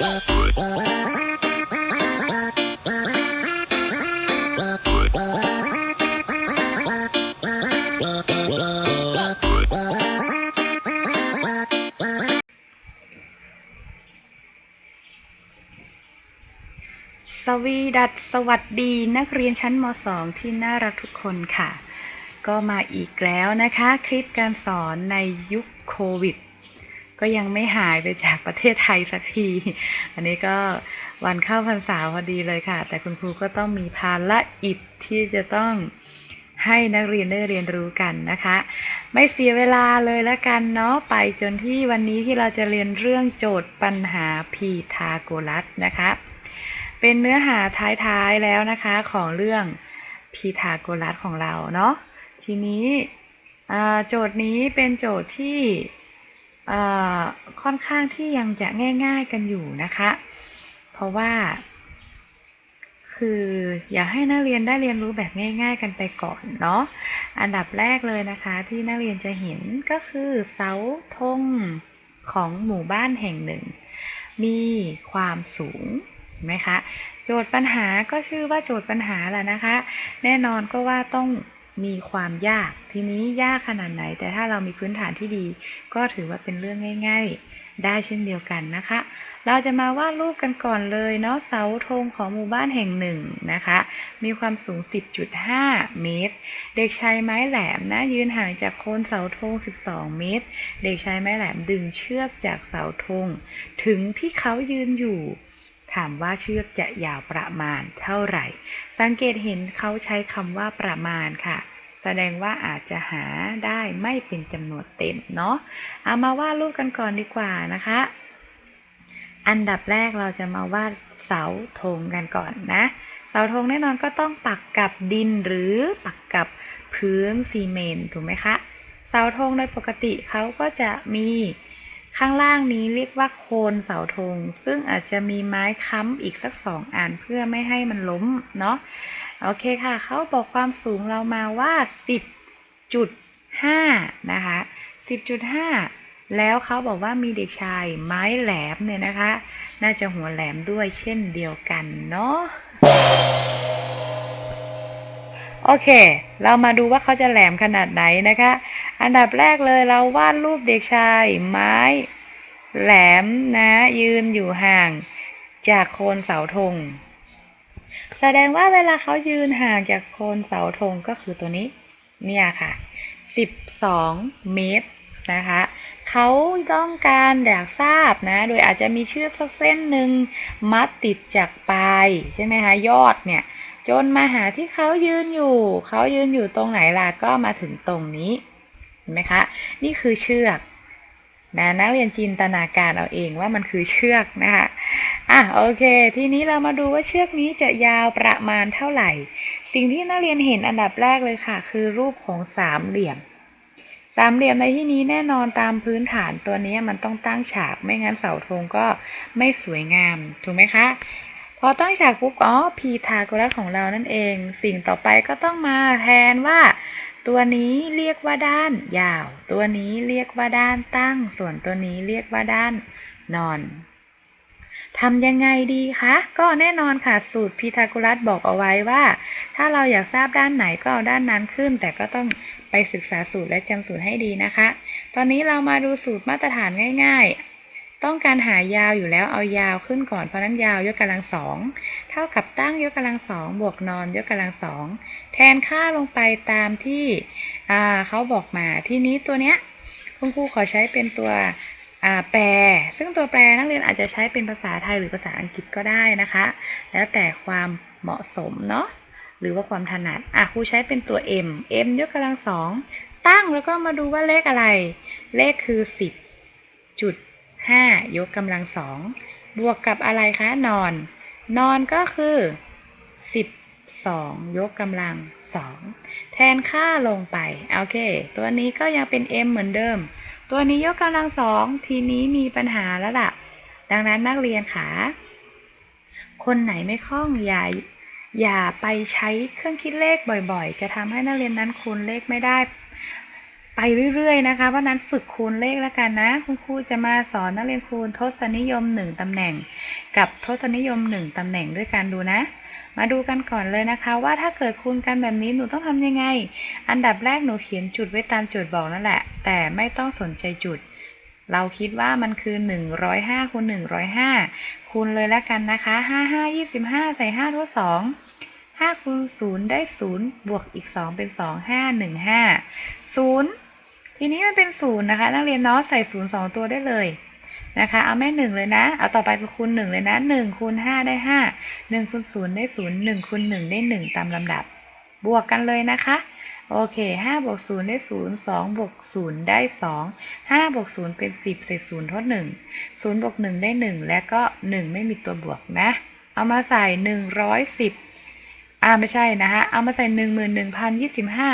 สวีดัสสวัสดีนักเรียนชั้นม .2 ที่น่ารักทุกคนค่ะ ก็มาอีกแล้วนะคะ คลิปการสอนในยุคโควิด ก็ยังไม่หายไปจากประเทศไทยสักที อันนี้ก็วันเข้าพรรษาพอดีเลยค่ะ แต่คุณครูก็ต้องมีภาระอิฐที่จะต้องให้นักเรียนได้เรียนรู้กันนะคะ ไม่เสียเวลาเลยแล้วกันเนาะไปจนที่วันนี้ที่เราจะเรียนเรื่องโจทย์ปัญหาพีทาโกรัสนะคะ เป็นเนื้อหาท้ายๆแล้วนะคะของเรื่องพีทาโกรัสของเราเนาะทีนี้โจทย์นี้เป็นโจทย์ที่ ค่อนข้างที่ยังจะง่าย ๆกันอยู่นะคะ เพราะว่า คืออยากให้นักเรียนได้เรียนรู้แบบง่าย ๆ กันไปก่อนเนาะ อันดับแรกเลยนะคะ ที่นักเรียนจะเห็นก็คือเสาธงของหมู่บ้านแห่งหนึ่ง มีความสูงเห็นไหมคะ โจทย์ปัญหาก็ชื่อว่าโจทย์ปัญหาแหละนะคะ แน่นอนก็ว่าต้อง มีความยาก ทีนี้ยากขนาดไหน แต่ถ้าเรามีพื้นฐานที่ดี ก็ถือว่าเป็นเรื่องง่าย ๆ ได้เช่นเดียวกันนะคะ เราจะมาวาดรูปกันก่อนเลยเนาะเสาธงของหมู่บ้านแห่งหนึ่งนะคะ มีความสูง 10.5 เมตร เด็กชายไม้แหลมนะยืนห่างจากโคนเสาธง 12 เมตร เด็กชายไม้แหลมดึงเชือกจากเสาธง ถึงที่เขายืนอยู่ ถามว่าเชือกจะยาวประมาณเท่าไหร่ สังเกตเห็นเขาใช้คำว่าประมาณค่ะ แสดงว่าอาจจะหาได้ไม่เป็นจำนวนเต็มเนาะ เอามาวาดรูปกันก่อนดีกว่านะคะ อันดับแรกเราจะมาวาดเสาธงกันก่อนนะ เสาธงแน่นอนก็ต้องปักกับดินหรือปักกับพื้นซีเมนต์ถูกไหมคะ เสาธงโดยปกติเขาก็จะมี ข้างล่างนี้เรียกว่าโคนเสาธง ซึ่งอาจจะมีไม้ค้ำอีกสักสองอันเพื่อไม่ให้มันล้มเนาะโอเคค่ะ เขาบอกความสูงเรามาว่า 10.5 นะคะ 10.5 แล้วเขาบอกว่ามีเด็กชายไม้แหลมเนี่ยนะคะ น่าจะหัวแหลมด้วยเช่นเดียวกันเนาะโอเค เรามาดูว่าเขาจะแหลมขนาดไหนนะคะ อันดับแรกเลยเราวาดรูปเด็กชาย ไม้ แหลมนะยืนอยู่ห่าง จากโคนเสาธง แสดงว่าเวลาเขายืนห่างจากโคนเสาธงก็คือตัวนี้ เนี่ยค่ะ12เมตรนะคะเขาต้องการอยากทราบนะ โดยอาจจะมีเชือกสักเส้นหนึ่งมัดติดจากปลายใช่ไหมคะยอดเนี่ย จนมาหาที่เขายืนอยู่ เขายืนอยู่ตรงไหนล่ะก็มาถึงตรงนี้ ไหมคะ นี่คือเชือกนะนักเรียนจินตนาการเอาเองว่ามันคือเชือกนะคะอะโอเค ทีนี้เรามาดูว่าเชือกนี้จะยาวประมาณเท่าไหร่ สิ่งที่นักเรียนเห็นอันดับแรกเลยค่ะ คือรูปของสามเหลี่ยม สามเหลี่ยมในที่นี้แน่นอนตามพื้นฐานตัวนี้มันต้องตั้งฉากไม่งั้นเสาธงก็ไม่สวยงามถูกไหมคะพอตั้งฉากปุ๊บอ๋อพีทาโกรัสของเรานั่นเอง สิ่งต่อไปก็ต้องมาแทนว่า ตัวนี้เรียกว่าด้าน ยาว ตัวนี้เรียกว่าด้านตั้ง ส่วนตัวนี้เรียกว่าด้านนอนทำยังไงดีคะ ก็แน่นอนค่ะ สูตรพีทาโกรัสบอกเอาไว้ว่า ถ้าเราอยากทราบด้านไหนก็เอาด้านนั้นขึ้น แต่ก็ต้องไปศึกษาสูตรและจำสูตรให้ดีนะคะ ตอนนี้เรามาดูสูตรมาตรฐานง่าย ๆ ต้องการหายาวอยู่แล้วเอายาวขึ้นก่อนเพราะนั้นยาวยกกำลังสองเท่ากับตั้งยกกำลังสองบวกนอนยกกำลังสองแทนค่าลงไปตามที่เขาบอกมาทีนี้ตัวเนี้ยคุณครูขอใช้เป็นตัวแปร ซึ่งตัวแปรนักเรียนอาจจะใช้เป็นภาษาไทยหรือภาษาอังกฤษก็ได้นะคะ แล้วแต่ความเหมาะสมเนาะหรือว่าความถนัดอะครูใช้เป็นตัว m m ยกกำลังสองตั้งแล้วก็มาดูว่าเลขอะไร เลขคือสิ บจุดห้ายกกำลังสองบวกกับอะไรคะ นอน นอนก็คือสิบสองยกกำลังสองแทนค่าลงไป โอเค ตัวนี้ก็ยังเป็น m เหมือนเดิม ตัวนี้ยกกำลังสองทีนี้มีปัญหาแล้วล่ะ ดังนั้นนักเรียนค่ะคนไหนไม่คล่องอย่าอย่าไปใช้เครื่องคิดเลขบ่อยๆ จะทำให้นักเรียนนั้นคูณเลขไม่ได้ ไปเรื่อยๆนะคะ เพราะนั้นฝึกคูณเลขแล้วกันนะ คุณครูจะมาสอนนักเรียนคูณทศนิยมหนึ่งตำแหน่ง กับทศนิยมหนึ่งตำแหน่งด้วยกันดูนะ มาดูกันก่อนเลยนะคะ ว่าถ้าเกิดคูณกันแบบนี้หนูต้องทำยังไง อันดับแรกหนูเขียนจุดไว้ตามโจทย์บอกนั่นแหละ แต่ไม่ต้องสนใจจุด เราคิดว่ามันคือ 105คูณ105 คูณเลยแล้วกันนะคะ 55 25 ใส่5ทด2 5คูณ0ได้ 0 บวกอีก 2 เป็น 2 5 1 5 0 ทีนี้มันเป็นศูนย์นะคะ นักเรียนน้องใส่ศูนย์สองตัวได้เลยนะคะ เอาแม่หนึ่งเลยนะ เอาต่อไปคูณหนึ่งเลยนะหนึ่งคูณห้าได้ห้าหนึ่งคูณศูนย์ได้ศูนย์หนึ่งคูณหนึ่งได้หนึ่งตามลำดับ บวกกันเลยนะคะ โอเคห้าบวกศูนย์ได้ศูนย์สองบวกศูนย์ได้สองห้าบวกศูนย์เป็นสิบใส่ศูนย์ทดหนึ่งศูนย์บวกหนึ่งได้หนึ่งและก็หนึ่งไม่มีตัวบวกนะ เอามาใส่หนึ่งร้อยสิบอ่าไม่ใช่นะคะเอามาใส่หนึ่งหมื่นหนึ่งพันยี่สิบห้า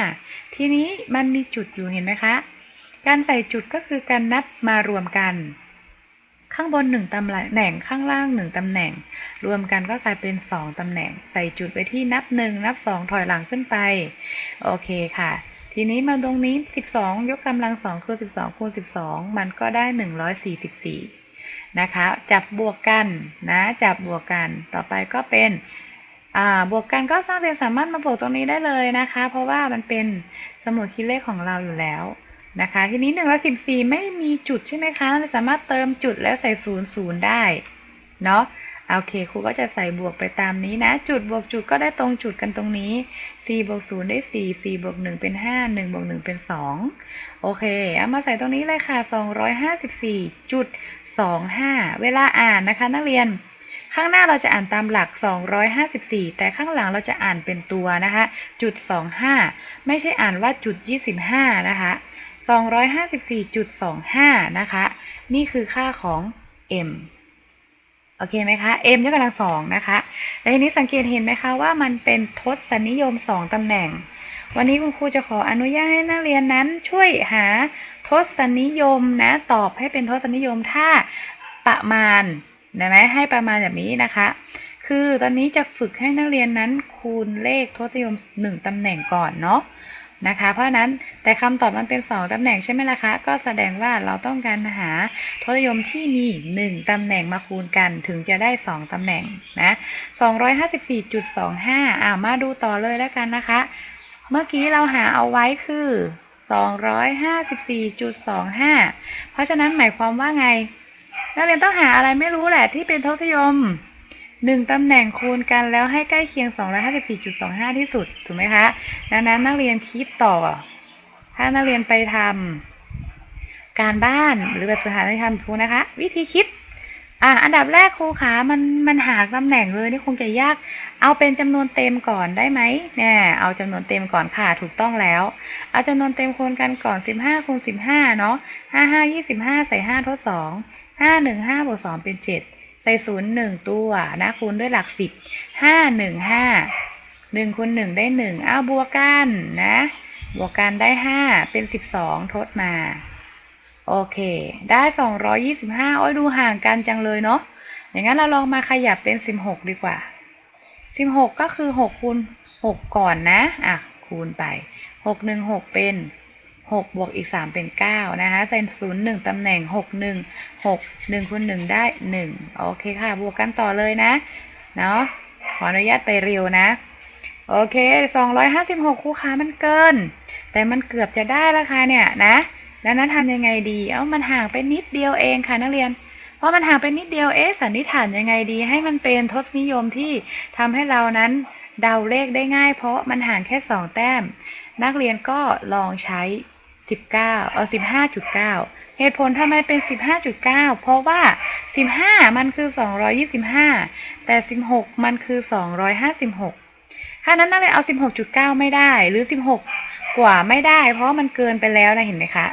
ทีนี้มันมีจุดอยู่เห็นไหมคะ การใส่จุดก็คือการนับมารวมกัน ข้างบนหนึ่งตำแหน่งข้างล่างหนึ่งตำแหน่ง รวมกันก็กลายเป็นสองตำแหน่ง ใส่จุดไปที่นับหนึ่งนับสองถอยหลังขึ้นไป โอเคค่ะ ทีนี้มาตรงนี้ 12 ยกกำลังสองคือ12คูณ12 มันก็ได้ 144 นะคะ จับบวกกันนะ จับบวกกัน ต่อไปก็เป็นบวกกันก็นักเรียนสามารถมาบวกตรงนี้ได้เลยนะคะ เพราะว่ามันเป็นสมุดคิดเลขของเราอยู่แล้ว นะคะ ทีนี้114 ไม่มีจุดใช่ไหมคะเราสามารถเติมจุดแล้วใส่ศูนย์ศูนย์ได้เนาะโอเคครูก็จะใส่บวกไปตามนี้นะ จุดบวกจุดก็ได้ตรงจุดกันตรงนี้ 4 บวก 0 ได้ 4 4 บวก 1 เป็น 5 1 บวก 1 เป็น 2 โอเค เอามาใส่ตรงนี้เลยค่ะ 254จุด25 เวลาอ่านนะคะ นักเรียน ข้างหน้าเราจะอ่านตามหลัก 254 แต่ข้างหลังเราจะอ่านเป็นตัวนะคะ จุด 25 ไม่ใช่อ่านว่าจุด 25 นะคะ 254.25 นะคะ นี่คือค่าของ m โอเคไหมคะ m ยกกำลังสองนะคะ แล้วทีนี้สังเกตเห็นไหมคะว่ามันเป็นทศนิยม 2 ตำแหน่ง วันนี้คุณครูจะขออนุญาตให้นักเรียนนั้นช่วยหาทศนิยมนะ ตอบให้เป็นทศนิยมถ้าประมาณนะไหมให้ประมาณแบบนี้นะคะ คือตอนนี้จะฝึกให้นักเรียนนั้นคูณเลขทศนิยม 1 ตำแหน่งก่อนเนาะ นะคะ เพราะนั้นแต่คำตอบมันเป็น 2ตำแหน่งใช่ไหมล่ะคะ ก็แสดงว่าเราต้องการหาทศนิยมที่มี 1ตำแหน่งมาคูณกันถึงจะได้ 2ตำแหน่งนะ254.25อ่ามาดูต่อเลยแล้วกันนะคะ เมื่อกี้เราหาเอาไว้คือ 254.25 เพราะฉะนั้นหมายความว่าไง นักเรียนต้องหาอะไรไม่รู้แหละที่เป็นทศนิยม หนึ่งตำแหน่งคูณกันแล้วให้ใกล้เคียง 254.25 ที่สุด ถูกไหมคะ ดังนั้นนักเรียนคิดต่อ ถ้านักเรียนไปทำการบ้านหรือแบบฝึกหัดให้ทำครูนะคะ วิธีคิด อะ อันดับแรกครูขามันมันหาตำแหน่งเลยนี่คงจะยาก เอาเป็นจำนวนเต็มก่อนได้ไหมเนี่ยเอาจำนวนเต็มก่อนค่ะ ถูกต้องแล้ว เอาจำนวนเต็มคูณกันก่อน 15คูณ15 เนาะ55 25 ใส่ 5 ทด 2 5 1 5บวก2เป็น 7 ใส่ศูนย์หนึ่งตัวนะคูณด้วยหลักสิบห้าหนึ่งห้าหนึ่งคูณหนึ่งได้หนึ่งอ้าวบวกกันนะ บวกกันได้ห้าเป็นสิบสองทดมา โอเค ได้สองร้อยี่สิบห้าโอ้ยดูห่างกันจังเลยเนาะอย่างนั้นเราลองมาขยับเป็นสิบหกดีกว่าสิบหกก็คือหกคูณหกก่อนนะ อะ คูณไปหกหนึ่งหกเป็น หกบวกอีกสามเป็นเก้านะคะใส่ศูนย์หนึ่งตำแหน่งหกหนึ่งหกหนึ่งคูณหนึ่งได้หนึ่งโอเคค่ะ บวกกันต่อเลยนะ เนาะขออนุญาตไปเร็วนะ โอเคสองร้อยห้าสิบหกคู่ค้ามันเกิน แต่มันเกือบจะได้แล้วค่ะเนี่ยนะ แล้วนั้นทำยังไงดี เอ้า มันห่างไปนิดเดียวเองค่ะนักเรียนเพราะมันห่างไปนิดเดียว เอ๊ะ สันนิษฐานยังไงดี ให้มันเป็นทศนิยมที่ทำให้เรานั้นเดาเลขได้ง่าย เพราะมันห่างแค่สองแต้ม นักเรียนก็ลองใช้ 19 เออ15.9 เหตุผลทำไมเป็น 15.9 เพราะว่า 15 มันคือ 225 แต่ 16 มันคือ 256 ถ้านั้นนักเรียนเอา 16.9 ไม่ได้ หรือ 16 กว่าไม่ได้ เพราะมันเกินไปแล้วนะเห็นไหมคะ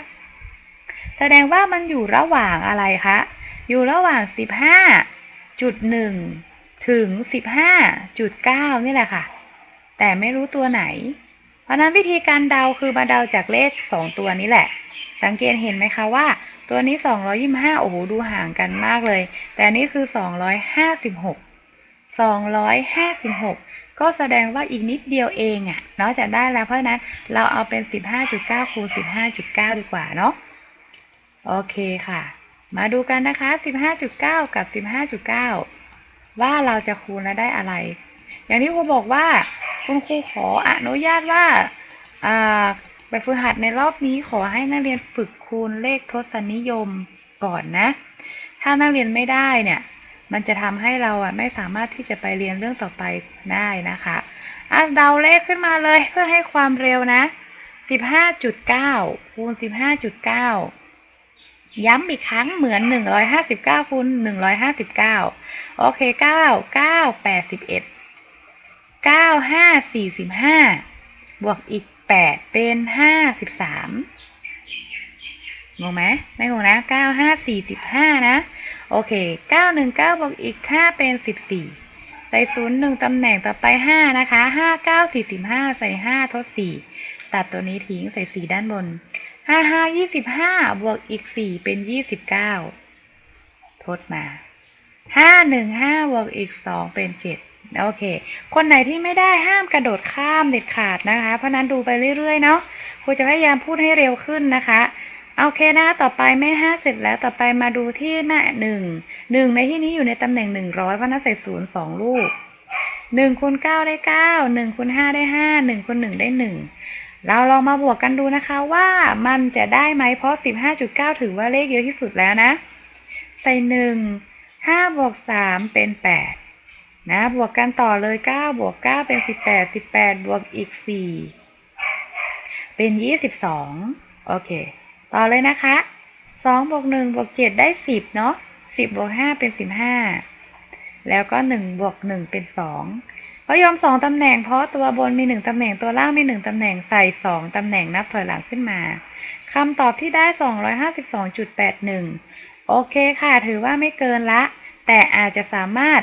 แสดงว่ามันอยู่ระหว่างอะไรคะ อยู่ระหว่าง 15.1 ถึง 15.9 นี่แหละค่ะ แต่ไม่รู้ตัวไหน ราะนั้นวิธีการเดาคือมาเดาจากเลข 2 ตัวนี้แหละ สังเกตเห็นไหมคะว่า ตัวนี้ 225 โอ้โห ดูห่างกันมากเลย แต่อันนี้คือ 256 256 ก็แสดงว่าอีกนิดเดียวเองอะ่ะเนาะจะได้แล้วเพราะฉะนั้นเราเอาเป็น 15.9 คูณ 15.9 ดีกว่าเนาะโอเคค่ะ มาดูกันนะคะ 15.9 กับ 15.9 ว่าเราจะคูณแล้วได้อะไร อย่างที่ครูบอกว่า คุณครูขออนุญาตว่าแบบฝึกหัดในรอบนี้ขอให้นักเรียนฝึกคูณเลขทศนิยมก่อนนะ ถ้านักเรียนไม่ได้เนี่ย มันจะทำให้เราอะไม่สามารถที่จะไปเรียนเรื่องต่อไปได้นะคะอะเดาเลขขึ้นมาเลยเพื่อให้ความเร็วนะ 15.9 คูณ 15.9 ย้ำอีกครั้งเหมือน 159 คูณ 159 โอเค 9 9 81 9 5 45บวกอีก8เป็น53งงไหมไม่งงนะ9 5 45นะ โอเค9 1 9บวกอีก5เป็น14ใส่0 1ตำแหน่งต่อไป5นะคะ5 9 45ใส่5ทด4ตัดตัวนี้ทิ้งใส่4ด้านบน5 5 25บวกอีก4เป็น29ทดมา5 1 5บวกอีก2เป็น7 โอเค คนไหนที่ไม่ได้ห้ามกระโดดข้ามเด็ดขาดนะคะ เพราะนั้นดูไปเรื่อยๆเนาะครูจะพยายามพูดให้เร็วขึ้นนะคะโอเคนะ ต่อไปไม่ห้าเสร็จแล้วต่อไปมาดูที่หน้าหนึ่งหนึ่งในที่นี้อยู่ในตำแหน่งหนึ่งร้อยเพราะนั้นใส่ศูนย์สองลูกหนึ่งคูณเก้าได้เก้าหนึ่งคูณห้าได้ห้าหนึ่งคูณหนึ่งได้หนึ่งเราลองมาบวกกันดูนะคะว่ามันจะได้ไหมเพราะสิบห้าจุดเก้าถือว่าเลขเยอะที่สุดแล้วนะ ใส่หนึ่งห้าบวกสามเป็นแปด นะ บวกกันต่อเลยเก้าบวกเก้าเป็นสิบแปดสิบแปดบวกอีกสี่เป็นยี่สิบสองโอเค ต่อเลยนะคะสองบวกหนึ่งบวกเจ็ดได้สิบเนาะสิบบวกห้าเป็นสิบห้าแล้วก็หนึ่งบวกหนึ่งเป็นสองก็ยอมสองตำแหน่ง เพราะตัวบนมีหนึ่งตำแหน่ง ตัวล่างมีหนึ่งตำแหน่ง ใส่สองตำแหน่งนับถอยหลังขึ้นมา คำตอบที่ได้สองร้อยห้าสิบสองจุดแปดหนึ่งโอเคค่ะ ถือว่าไม่เกินละ แต่อาจจะสามารถ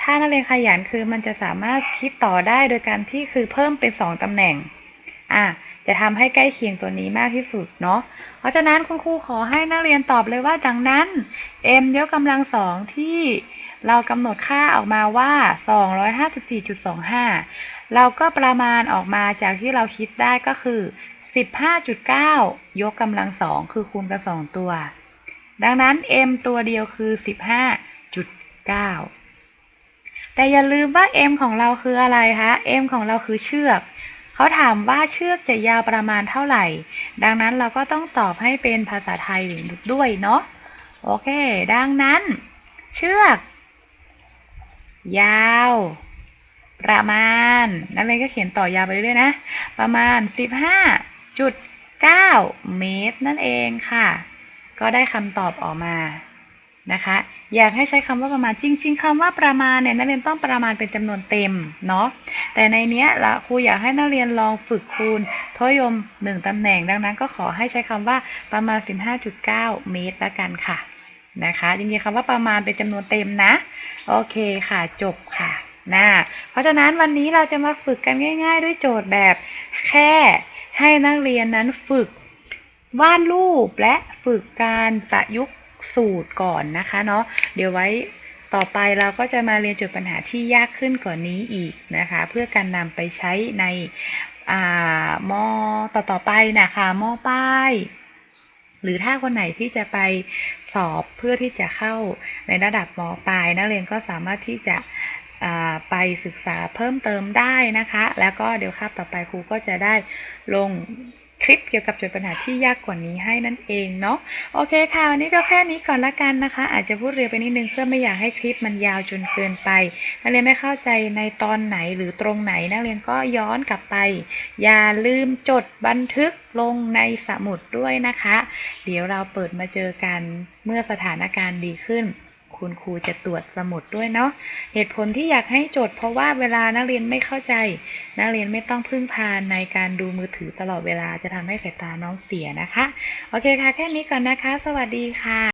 ถ้านักเรียนขยันคือมันจะสามารถคิดต่อได้โดยการที่คือเพิ่มเป็นสองตำแหน่ง อะจะทำให้ใกล้เคียงตัวนี้มากที่สุดเนาะ เพราะฉะนั้นคุณครูขอให้นักเรียนตอบเลยว่าดังนั้น m ยกกำลังสองที่เรากำหนดค่าออกมาว่า 254.25 เราก็ประมาณออกมาจากที่เราคิดได้ก็คือ 15.9 ยกกำลังสองคือคูณกันสองตัว ดังนั้น m ตัวเดียวคือ 15.9 แต่อย่าลืมว่า m ของเราคืออะไรคะ m ของเราคือเชือก เขาถามว่าเชือกจะยาวประมาณเท่าไหร่ ดังนั้นเราก็ต้องตอบให้เป็นภาษาไทยด้วยเนาะ โอเค ดังนั้น เชือก ยาว ประมาณ นักเรียนก็เขียนต่อยาวไปเรื่อยๆนะ ประมาณ 15.9 เมตรนั่นเองค่ะ ก็ได้คำตอบออกมา นะคะ อยากให้ใช้คำว่าประมาณจริง ๆคำว่าประมาณเนี่ยนักเรียนต้องประมาณเป็นจำนวนเต็มเนาะแต่ในเนี้ยละครูอยากให้นักเรียนลองฝึกคูณทยมหนึ่งตำแหน่งดังนั้นก็ขอให้ใช้คำว่าประมาณ 15.9 เมตรละกันค่ะนะคะจริงๆคำว่าประมาณเป็นจำนวนเต็มนะ โอเคค่ะจบค่ะนะเพราะฉะนั้นวันนี้เราจะมาฝึกกันง่าย ๆ ด้วยโจทย์แบบแค่ให้นักเรียนนั้นฝึกวาดรูปและฝึกการประยุกต์ สูตรก่อนนะคะเนาะเดี๋ยวไว้ต่อไปเราก็จะมาเรียนจทย์ปัญหาที่ยากขึ้นกว่านี้อีกนะคะ เพื่อการนำไปใช้ในมอต่อต่อๆไปนะคะมอป้ายหรือถ้าคนไหนที่จะไปสอบเพื่อที่จะเข้าในระดับมปลาย นักเรียนก็สามารถที่จะไปศึกษาเพิ่มเติมได้นะคะ แล้วก็เดี๋ยวคาบต่อไปครูก็จะได้ลง คลิปเกี่ยวกับโจทย์ปัญหาที่ยากกว่านี้ให้นั่นเองเนาะโอเคค่ะ วันนี้ก็แค่นี้ก่อนละกันนะคะ อาจจะพูดเร็วไปนิดนึงเพื่อไม่อยากให้คลิปมันยาวจนเกินไปนักเรียนไม่เข้าใจในตอนไหนหรือตรงไหนนักเรียนก็ย้อนกลับไป อย่าลืมจดบันทึกลงในสมุดด้วยนะคะ เดี๋ยวเราเปิดมาเจอกันเมื่อสถานการณ์ดีขึ้น คุณครูจะตรวจสมุดด้วยเนาะ เหตุผลที่อยากให้จด เพราะว่าเวลานักเรียนไม่เข้าใจ นักเรียนไม่ต้องพึ่งพาในการดูมือถือตลอดเวลาจะทำให้สายตาน้องเสียนะคะ โอเคค่ะ แค่นี้ก่อนนะคะ สวัสดีค่ะ